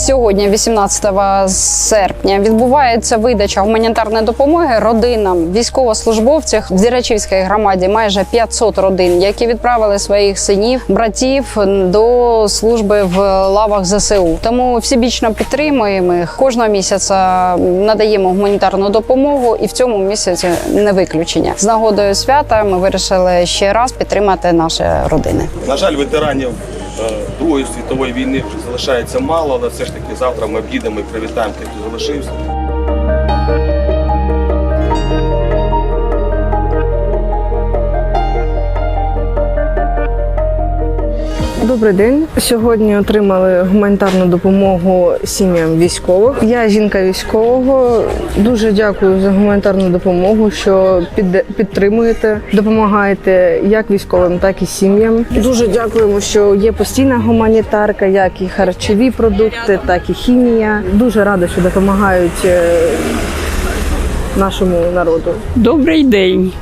Сьогодні, 18 серпня, відбувається видача гуманітарної допомоги родинам військовослужбовців в Зірачівській громаді. Майже 500 родин, які відправили своїх синів, братів до служби в лавах ЗСУ. Тому всебічно підтримуємо їх. Кожного місяця надаємо гуманітарну допомогу, і в цьому місяці не виключення. З нагодою свята ми вирішили ще раз підтримати наші родини. На жаль, ветеранів Другої світової війни вже залишається мало, але все ж таки завтра ми об'їдемо і привітаємо тих, хто залишився. Добрий день. Сьогодні отримали гуманітарну допомогу сім'ям військових. Я жінка військового. Дуже дякую за гуманітарну допомогу, що під, підтримуєте, допомагаєте як військовим, так і сім'ям. Дуже дякуємо, що є постійна гуманітарка, як і харчові продукти, так і хімія. Дуже рада, що допомагають е, нашому народу. Добрий день.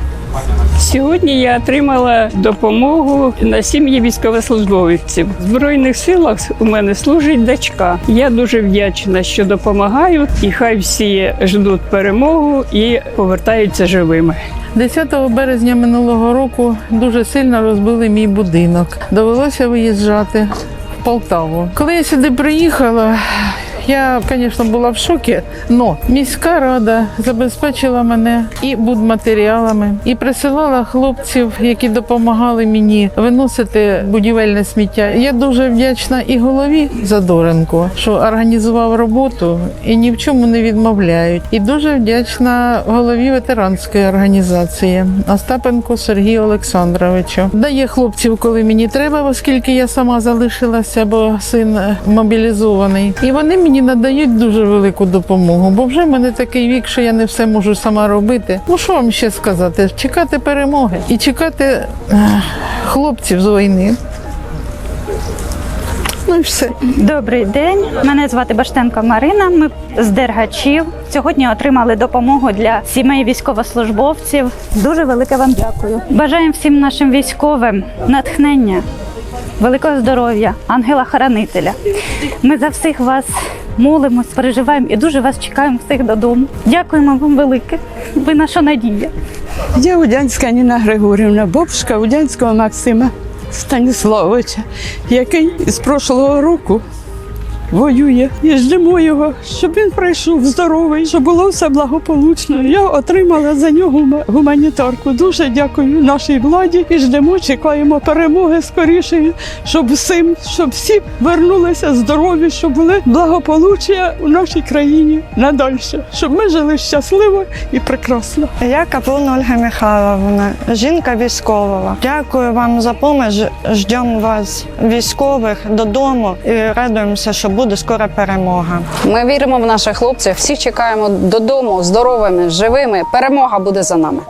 Сьогодні я отримала допомогу на сім'ї військовослужбовців. В Збройних силах у мене служить дочка. Я дуже вдячна, що допомагають, і хай всі ждуть перемогу і повертаються живими. 10 березня минулого року дуже сильно розбили мій будинок. Довелося виїжджати в Полтаву. Коли я сюди приїхала, я, звісно, була в шокі, але міська рада забезпечила мене і будматеріалами, і присилала хлопців, які допомагали мені виносити будівельне сміття. Я дуже вдячна і голові Задоренко, що організував роботу і ні в чому не відмовляють. І дуже вдячна голові ветеранської організації Остапенко Сергію Олександровичу. Дає хлопців, коли мені треба, оскільки я сама залишилася, бо син мобілізований. І вони мені надають дуже велику допомогу, бо вже в мене такий вік, що я не все можу сама робити. Ну що вам ще сказати? Чекати перемоги і чекати ех, хлопців з війни. Ну і все. Добрий день. Мене звати Баштенко Марина. Ми з Дергачів. Сьогодні отримали допомогу для сімей військовослужбовців. Дуже велике вам дякую. Бажаємо всім нашим військовим натхнення, великого здоров'я, ангела-хранителя. Ми за всіх вас молимось, переживаємо і дуже вас чекаємо всіх додому. Дякуємо вам велике. Ви наша надія. Я Удянська Ніна Григорівна, бабушка Удянського Максима Станіславовича, який з прошлого року воює. І ждемо його, щоб він прийшов здоровий, щоб було все благополучно. Я отримала за нього гуманітарку. Дуже дякую нашій владі і ждемо, чекаємо перемоги скорішої, щоб всім, щоб всі вернулися здорові, щоб були благополуччя у нашій країні надальше, щоб ми жили щасливо і прекрасно. Я Каплун Ольга Михайловна, жінка військова. Дякую вам за допомогу. Ждемо вас, військових, додому і радуємося, що буде скоро перемога. Ми віримо в наших хлопців. Всіх чекаємо додому здоровими, живими. Перемога буде за нами.